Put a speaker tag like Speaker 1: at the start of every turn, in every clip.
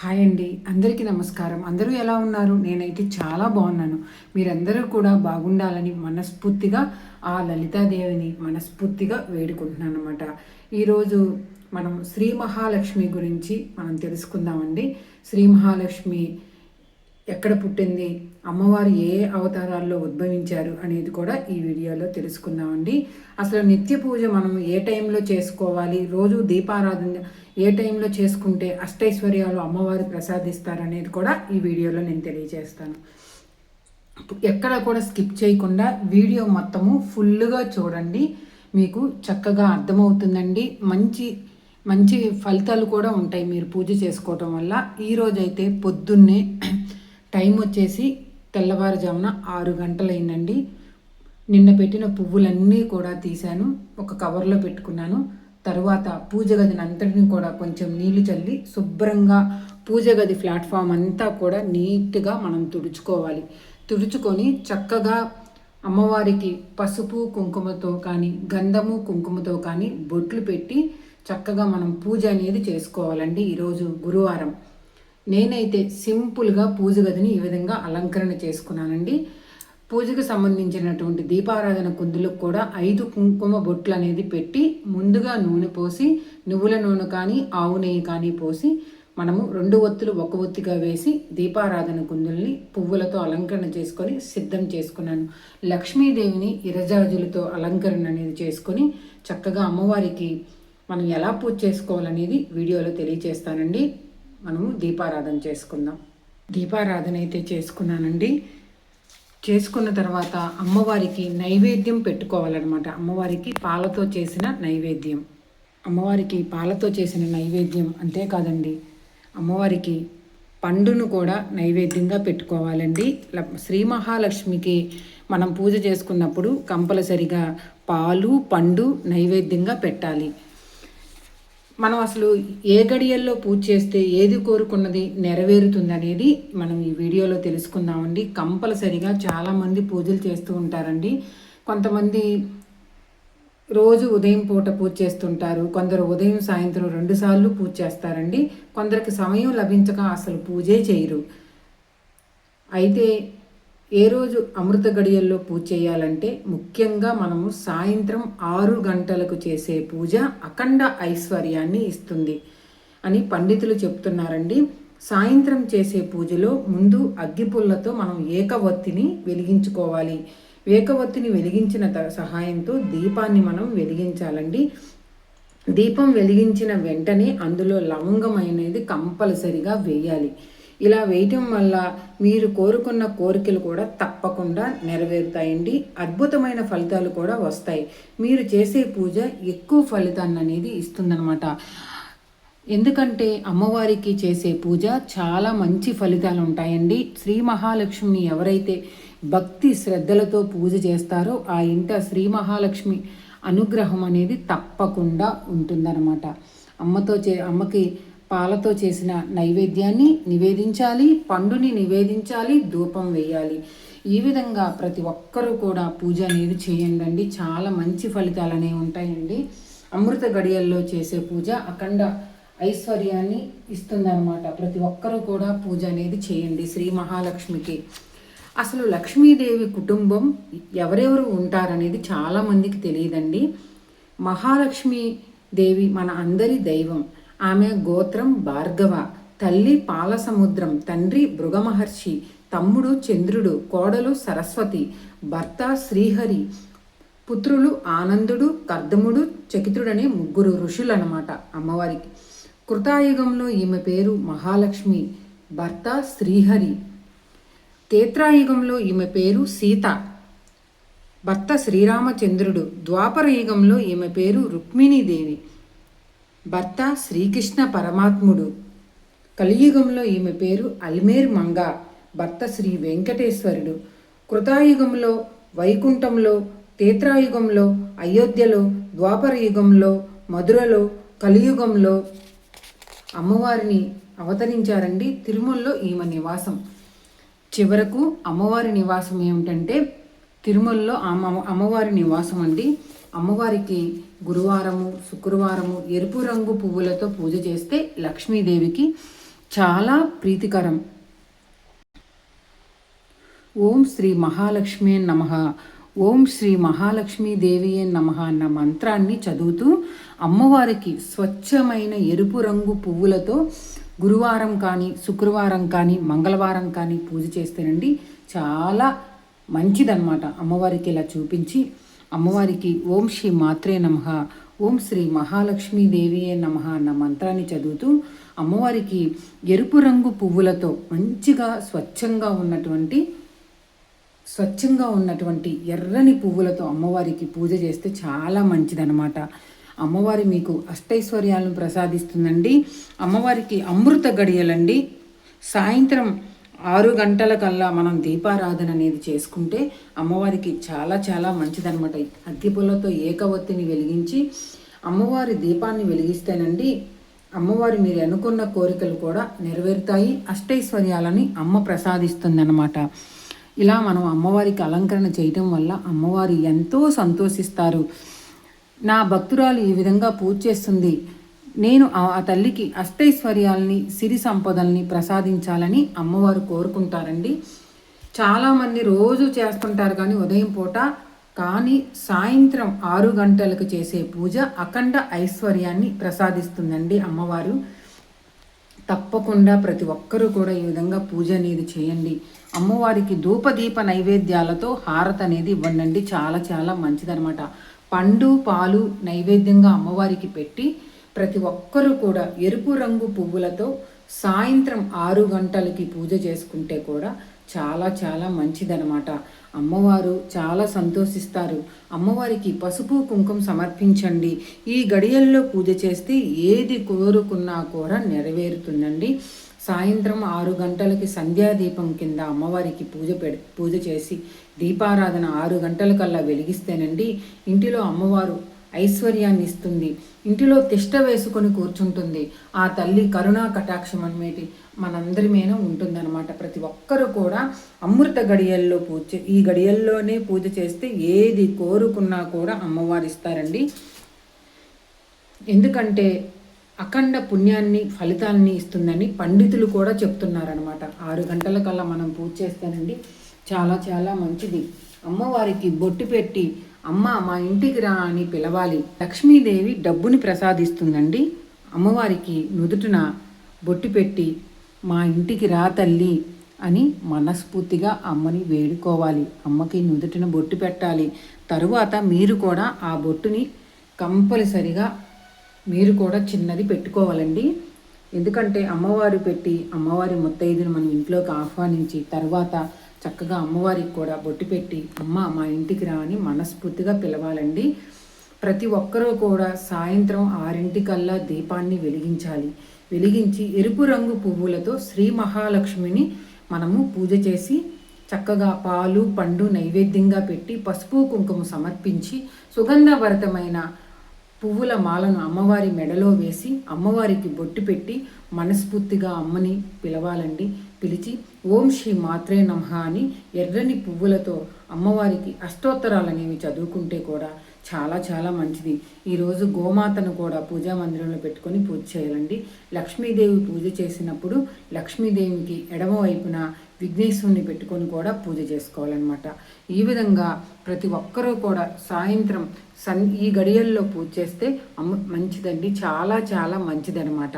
Speaker 1: Hi అండి. అందరికీ నమస్కారం. అందరూ ఎలా ఉన్నారు? నేనైతే చాలా బాగున్నాను. మీరందరూ కూడా బాగుండాలని మనస్ఫూర్తిగా ఆ లలితాదేవిని మనస్ఫూర్తిగా వేడుకుంటున్నాను అనమాట ఈరోజు మనం శ్రీ మహాలక్ష్మి గురించి మనం తెలుసుకుందామండి. శ్రీ మహాలక్ష్మి ఎక్కడ పుట్టింది అమ్మవారు ఏ అవతారాల్లో ఉద్భవించారు అనేది కూడా ఈ వీడియోలో తెలుసుకుందామండి. అసలు నిత్య పూజ మనం ఏ టైంలో చేసుకోవాలి రోజు దీపారాధన ఏ టైంలో చేసుకుంటే అష్టైశ్వర్యాలు అమ్మవారు ప్రసాదిస్తారు అనేది కూడా ఈ వీడియోలో నేను తెలియజేస్తాను. ఎక్కడ కూడా స్కిప్ చేయకుండా వీడియో మొత్తము ఫుల్గా చూడండి. మీకు చక్కగా అర్థమవుతుందండి. మంచి మంచి ఫలితాలు కూడా ఉంటాయి మీరు పూజ చేసుకోవటం వల్ల. ఈరోజైతే పొద్దున్నే టైం వచ్చేసి తెల్లవారుజామున ఆరు గంటలైందండి. నిన్న పెట్టిన పువ్వులన్నీ కూడా తీశాను. ఒక కవర్లో పెట్టుకున్నాను. తరువాత పూజ గదిని అంతటిని కూడా కొంచెం నీళ్ళు చల్లి శుభ్రంగా పూజ గది ప్లాట్ఫామ్ అంతా కూడా నీట్గా మనం తుడుచుకోవాలి. తుడుచుకొని చక్కగా అమ్మవారికి పసుపు కుంకుమతో కానీ గంధము కుంకుమతో కానీ బొట్లు పెట్టి చక్కగా మనం పూజ అనేది చేసుకోవాలండి ఈరోజు గురువారం. నేనైతే సింపుల్గా పూజ గదిని ఈ విధంగా అలంకరణ చేసుకున్నానండి. పూజకు సంబంధించినటువంటి దీపారాధన కుందులకు కూడా ఐదు కుంకుమ బొట్లు అనేది పెట్టి ముందుగా నూనె పోసి నువ్వుల నూనె కానీ ఆవు నెయ్యి కానీ పోసి మనము రెండు ఒత్తులు ఒక ఒత్తిగా వేసి దీపారాధన కుందుల్ని పువ్వులతో అలంకరణ చేసుకొని సిద్ధం చేసుకున్నాను. లక్ష్మీదేవిని ఇరజాజులతో అలంకరణ అనేది చేసుకొని చక్కగా అమ్మవారికి మనం ఎలా పూజ చేసుకోవాలనేది వీడియోలో తెలియచేస్తానండి. మనము దీపారాధన చేసుకుందాం. దీపారాధన అయితే చేసుకున్నానండి. చేసుకున్న తర్వాత అమ్మవారికి నైవేద్యం పెట్టుకోవాలన్నమాట. అమ్మవారికి పాలతో చేసిన నైవేద్యం. అమ్మవారికి పాలతో చేసిన నైవేద్యం అంతేకాదండి అమ్మవారికి పండును కూడా నైవేద్యంగా పెట్టుకోవాలండి. శ్రీ మహాలక్ష్మికి మనం పూజ చేసుకున్నప్పుడు కంపల్సరిగా పాలు పండు నైవేద్యంగా పెట్టాలి. మనం అసలు ఏ గడియల్లో పూజ చేస్తే ఏది కోరుకున్నది నెరవేరుతుంది అనేది మనం ఈ వీడియోలో తెలుసుకుందామండి. కంపల్సరిగా చాలామంది పూజలు చేస్తూ ఉంటారండి. కొంతమంది రోజు ఉదయం పూట పూజ చేస్తుంటారు. కొందరు ఉదయం సాయంత్రం రెండుసార్లు పూజ చేస్తారండి. కొందరికి సమయం లభించక అసలు పూజే చేయరు. అయితే ఏ రోజు అమృత గడియల్లో పూజ చేయాలంటే ముఖ్యంగా మనము సాయంత్రం ఆరు గంటలకు చేసే పూజ అఖండ ఐశ్వర్యాన్ని ఇస్తుంది అని పండితులు చెప్తున్నారండి. సాయంత్రం చేసే పూజలో ముందు అగ్గిపుల్లతో మనం ఏకవత్తిని వెలిగించుకోవాలి. ఏకవత్తిని వెలిగించిన సహాయంతో దీపాన్ని మనం వెలిగించాలండి. దీపం వెలిగించిన వెంటనే అందులో లవంగం అనేది కంపల్సరిగా వేయాలి. ఇలా వేయటం వల్ల మీరు కోరుకున్న కోరికలు కూడా తప్పకుండా నెరవేరుతాయండి. అద్భుతమైన ఫలితాలు కూడా వస్తాయి. మీరు చేసే పూజ ఎక్కువ ఫలితాన్ని అనేది ఇస్తుందన్నమాట. ఎందుకంటే అమ్మవారికి చేసే పూజ చాలా మంచి ఫలితాలు ఉంటాయండి. శ్రీ మహాలక్ష్మిని ఎవరైతే భక్తి శ్రద్ధలతో పూజ చేస్తారో ఆ ఇంట శ్రీ మహాలక్ష్మి అనుగ్రహం అనేది తప్పకుండా ఉంటుందన్నమాట. అమ్మతో చే అమ్మకి పాలతో చేసిన నైవేద్యాన్ని నివేదించాలి పండుని నివేదించాలి ధూపం వేయాలి. ఈ విధంగా ప్రతి ఒక్కరూ కూడా పూజ అనేది చేయండి చాలా మంచి ఫలితాలు అనేవి ఉంటాయండి. అమృత గడియల్లో చేసే పూజ అఖండ ఐశ్వర్యాన్ని ఇస్తుందన్నమాట. ప్రతి ఒక్కరూ కూడా పూజ అనేది చేయండి శ్రీ మహాలక్ష్మికి. అసలు లక్ష్మీదేవి కుటుంబం ఎవరెవరు ఉంటారనేది చాలామందికి తెలియదండి. మహాలక్ష్మి దేవి మన అందరి దైవం. ఆమె గోత్రం భార్గవ తల్లి పాలసముద్రం తండ్రి భృగమహర్షి తమ్ముడు చంద్రుడు కోడలు సరస్వతి భర్త శ్రీహరి పుత్రులు ఆనందుడు కర్దముడు చకితుడనే ముగ్గురు ఋషులు అనమాట అమ్మవారికి. కృతాయుగంలో ఈమె పేరు మహాలక్ష్మి భర్త శ్రీహరి. తేత్రాయుగంలో ఈమె పేరు సీత భర్త శ్రీరామచంద్రుడు. ద్వాపర యుగంలో ఈమె పేరు రుక్మిణీదేవి. భర్త శ్రీకృష్ణ పరమాత్ముడు. కలియుగంలో ఈమె పేరు అల్మేర్ మంగ భర్త శ్రీ వెంకటేశ్వరుడు. కృతాయుగంలో వైకుంఠంలో తేత్రాయుగంలో అయోధ్యలో ద్వాపర యుగంలో మధురలో కలియుగంలో అమ్మవారిని అవతరించారండి తిరుమలలో ఈమె నివాసం. చివరకు అమ్మవారి నివాసం ఏమిటంటే తిరుమలలో అమ్మ అమ్మవారి నివాసం అండి అమ్మవారికి గురువారము శుక్రవారము ఎరుపు రంగు పువ్వులతో పూజ చేస్తే లక్ష్మీదేవికి చాలా ప్రీతికరం. ఓం శ్రీ మహాలక్ష్మి నమ. ఓం శ్రీ మహాలక్ష్మీ దేవి నమ అన్న మంత్రాన్ని చదువుతూ అమ్మవారికి స్వచ్ఛమైన ఎరుపు రంగు పువ్వులతో గురువారం కానీ శుక్రవారం కానీ మంగళవారం కానీ పూజ చేస్తేనండి చాలా మంచిదన్నమాట. అమ్మవారికి ఇలా చూపించి అమ్మవారికి ఓం శ్రీ మాత్రే నమ ఓం శ్రీ మహాలక్ష్మీదేవియే నమ అన్న మంత్రాన్ని చదువుతూ అమ్మవారికి ఎరుపు రంగు పువ్వులతో మంచిగా స్వచ్ఛంగా ఉన్నటువంటి స్వచ్ఛంగా ఉన్నటువంటి ఎర్రని పువ్వులతో అమ్మవారికి పూజ చేస్తే చాలా మంచిదనమాట అమ్మవారి మీకు అష్టైశ్వర్యాలను ప్రసాదిస్తుందండి. అమ్మవారికి అమృత గడియలండి. సాయంత్రం ఆరు గంటల కల్లా మనం దీపారాధన అనేది చేసుకుంటే అమ్మవారికి చాలా చాలా మంచిదనమాట అగ్గిపుల్లతో ఏకవత్తిని వెలిగించి అమ్మవారి దీపాన్ని వెలిగిస్తేనండి అమ్మవారి మీరు అనుకున్న కోరికలు కూడా నెరవేరుతాయి అష్టైశ్వర్యాలని అమ్మ ప్రసాదిస్తుందన్నమాట. ఇలా మనం అమ్మవారికి అలంకరణ చేయటం వల్ల అమ్మవారు ఎంతో సంతోషిస్తారు. నా భక్తురాలు ఈ విధంగా పూజ చేస్తుంది. నేను ఆ తల్లికి అష్టైశ్వర్యాలని సిరి సంపదల్ని ప్రసాదించాలని అమ్మవారు కోరుకుంటారండి. చాలామంది రోజు చేస్తుంటారు కానీ ఉదయం పూట కానీ సాయంత్రం ఆరు గంటలకు చేసే పూజ అఖండ ఐశ్వర్యాన్ని ప్రసాదిస్తుందండి అమ్మవారు. తప్పకుండా ప్రతి ఒక్కరూ కూడా ఈ విధంగా పూజ అనేది చేయండి. అమ్మవారికి ధూపదీప నైవేద్యాలతో హారత అనేది ఇవ్వండి చాలా చాలా మంచిదనమాట పండు పాలు నైవేద్యంగా అమ్మవారికి పెట్టి ప్రతి ఒక్కరూ కూడా ఎరుపు రంగు పువ్వులతో సాయంత్రం ఆరు గంటలకి పూజ చేసుకుంటే కూడా చాలా చాలా మంచిదనమాట అమ్మవారు చాలా సంతోషిస్తారు. అమ్మవారికి పసుపు కుంకుమ సమర్పించండి. ఈ గడియల్లో పూజ చేస్తే ఏది కోరుకున్నా కూడా నెరవేరుతుందండి. సాయంత్రం ఆరు గంటలకి సంధ్యాదీపం కింద అమ్మవారికి పూజ పె పూజ చేసి దీపారాధన ఆరు గంటల కల్లా వెలిగిస్తేనండి ఇంటిలో అమ్మవారు ఐశ్వర్యాన్ని ఇస్తుంది ఇంటిలో తిష్ట వేసుకొని కూర్చుంటుంది. ఆ తల్లి కరుణా కటాక్షం అనేటి మనందరి మీద ఉంటుందన్నమాట. ప్రతి ఒక్కరూ కూడా అమృత గడియల్లో పూజ ఈ గడియల్లోనే పూజ చేస్తే ఏది కోరుకున్నా కూడా అమ్మవారు ఇస్తారండి. ఎందుకంటే అఖండ పుణ్యాన్ని ఫలితాన్ని ఇస్తుందని పండితులు కూడా చెప్తున్నారనమాట ఆరు గంటల కల్లా మనం పూజ చేస్తానండి చాలా చాలా మంచిది. అమ్మవారికి బొట్టు పెట్టి అమ్మ మా ఇంటికి రా అని పిలవాలి. లక్ష్మీదేవి డబ్బుని ప్రసాదిస్తుందండి. అమ్మవారికి నుదుటిన బొట్టు పెట్టి మా ఇంటికి రా తల్లి అని మనస్ఫూర్తిగా అమ్మని వేడుకోవాలి. అమ్మకి నుదుటిన బొట్టు పెట్టాలి. తరువాత మీరు కూడా ఆ బొట్టుని కంపల్సరిగా మీరు కూడా చిన్నది పెట్టుకోవాలండి. ఎందుకంటే అమ్మవారు పెట్టి అమ్మవారి ముత్తైదును మనం ఇంట్లోకి ఆహ్వానించి తర్వాత చక్కగా అమ్మవారికి కూడా బొట్టు పెట్టి అమ్మ మా ఇంటికి రా అని మనస్ఫూర్తిగా పిలవాలండి. ప్రతి ఒక్కరూ కూడా సాయంత్రం ఆరింటికల్లా దీపాన్ని వెలిగించాలి. వెలిగించి ఎరుపు రంగు పువ్వులతో శ్రీ మహాలక్ష్మిని మనము పూజ చేసి చక్కగా పాలు పండు నైవేద్యంగా పెట్టి పసుపు కుంకుమ సమర్పించి సుగంధభరితమైన పువ్వుల మాలను అమ్మవారి మెడలో వేసి అమ్మవారికి బొట్టు పెట్టి మనస్ఫూర్తిగా అమ్మని పిలవాలండి. పిలిచి ఓం శ్రీ మాత్రే నమః అని ఎర్రని పువ్వులతో అమ్మవారికి అష్టోత్తరాలు అనేవి చదువుకుంటే కూడా చాలా చాలా మంచిది. ఈరోజు గోమాతను కూడా పూజా మందిరంలో పెట్టుకొని పూజ చేయాలండి. లక్ష్మీదేవి పూజ చేసినప్పుడు లక్ష్మీదేవికి ఎడమ వైపున విఘ్నేశ్వరుని పెట్టుకొని కూడా పూజ చేసుకోవాలన్నమాట. ఈ విధంగా ప్రతి ఒక్కరూ కూడా సాయంత్రం సన్ ఈ గడియల్లో పూజ చేస్తే అమ్మ మంచిదండి. చాలా చాలా మంచిదనమాట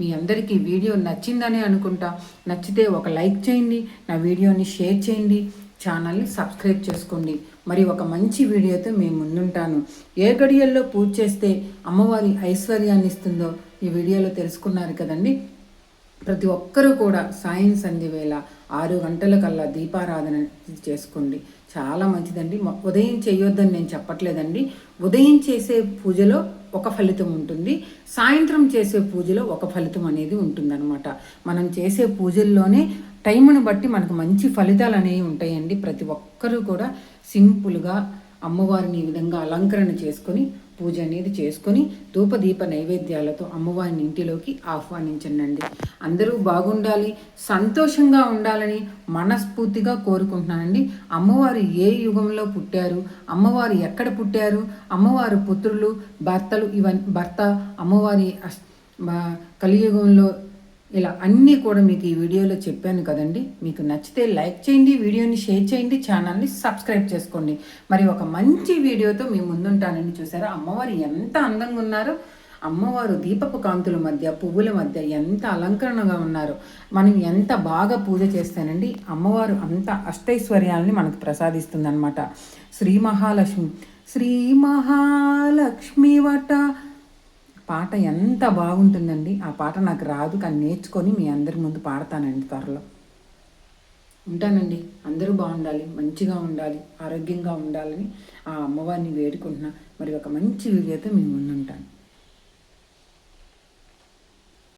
Speaker 1: మీ అందరికీ వీడియో నచ్చిందని అనుకుంటా. నచ్చితే ఒక లైక్ చేయండి నా వీడియోని షేర్ చేయండి ఛానల్ని సబ్స్క్రైబ్ చేసుకోండి. మరి ఒక మంచి వీడియోతో మేము ముందుంటాను. ఏ గడియల్లో పూజ చేస్తే అమ్మవారి ఐశ్వర్యాన్ని ఇస్తుందో ఈ వీడియోలో తెలుసుకున్నారు కదండి. ప్రతి ఒక్కరూ కూడా సాయం సంధ్య వేళ ఆరు గంటల కల్లా దీపారాధన చేసుకోండి. చాలా మంచిదండి. ఉదయం చేయొద్దని నేను చెప్పట్లేదండి. ఉదయం చేసే పూజలో ఒక ఫలితం ఉంటుంది. సాయంత్రం చేసే పూజలో ఒక ఫలితం అనేది ఉంటుందన్నమాట. మనం చేసే పూజల్లోనే టైంను బట్టి మనకు మంచి ఫలితాలు అనేవి ఉంటాయండి. ప్రతి ఒక్కరూ కూడా సింపుల్గా అమ్మవారిని ఈ విధంగా అలంకరణ చేసుకొని పూజ అనేది చేసుకుని ధూపదీప నైవేద్యాలతో అమ్మవారిని ఇంటిలోకి ఆహ్వానించండి అందరూ బాగుండాలి సంతోషంగా ఉండాలని మనస్ఫూర్తిగా కోరుకుంటున్నానండి. అమ్మవారు ఏ యుగంలో పుట్టారు అమ్మవారు ఎక్కడ పుట్టారు అమ్మవారు పుత్రులు భర్తలు ఇవన్నీ భర్త అమ్మవారి కలియుగంలో ఇలా అన్నీ కూడా మీకు ఈ వీడియోలో చెప్పాను కదండి. మీకు నచ్చితే లైక్ చేయండి వీడియోని షేర్ చేయండి ఛానల్ని సబ్స్క్రైబ్ చేసుకోండి. మరి ఒక మంచి వీడియోతో మీ ముందుంటానని చూసారా? అమ్మవారు ఎంత అందంగా ఉన్నారో అమ్మవారు దీపపు కాంతుల మధ్య పువ్వుల మధ్య ఎంత అలంకరణగా ఉన్నారు మనం ఎంత బాగా పూజ చేస్తానండి. అమ్మవారు అంత అష్టైశ్వర్యాలని మనకు ప్రసాదిస్తుందన్నమాట. శ్రీ మహాలక్ష్మి శ్రీ మహాలక్ష్మి వట పాట ఎంత బాగుంటుందండి. ఆ పాట నాకు రాదు కానీ నేర్చుకొని మీ అందరి ముందు పాడతానండి త్వరలో. ఉంటానండి. అందరూ బాగుండాలి. మంచిగా ఉండాలి. ఆరోగ్యంగా ఉండాలని ఆ అమ్మవారిని వేడుకుంటున్నా. మరి ఒక మంచి వీడియోతో మీ ముందు ఉంటాను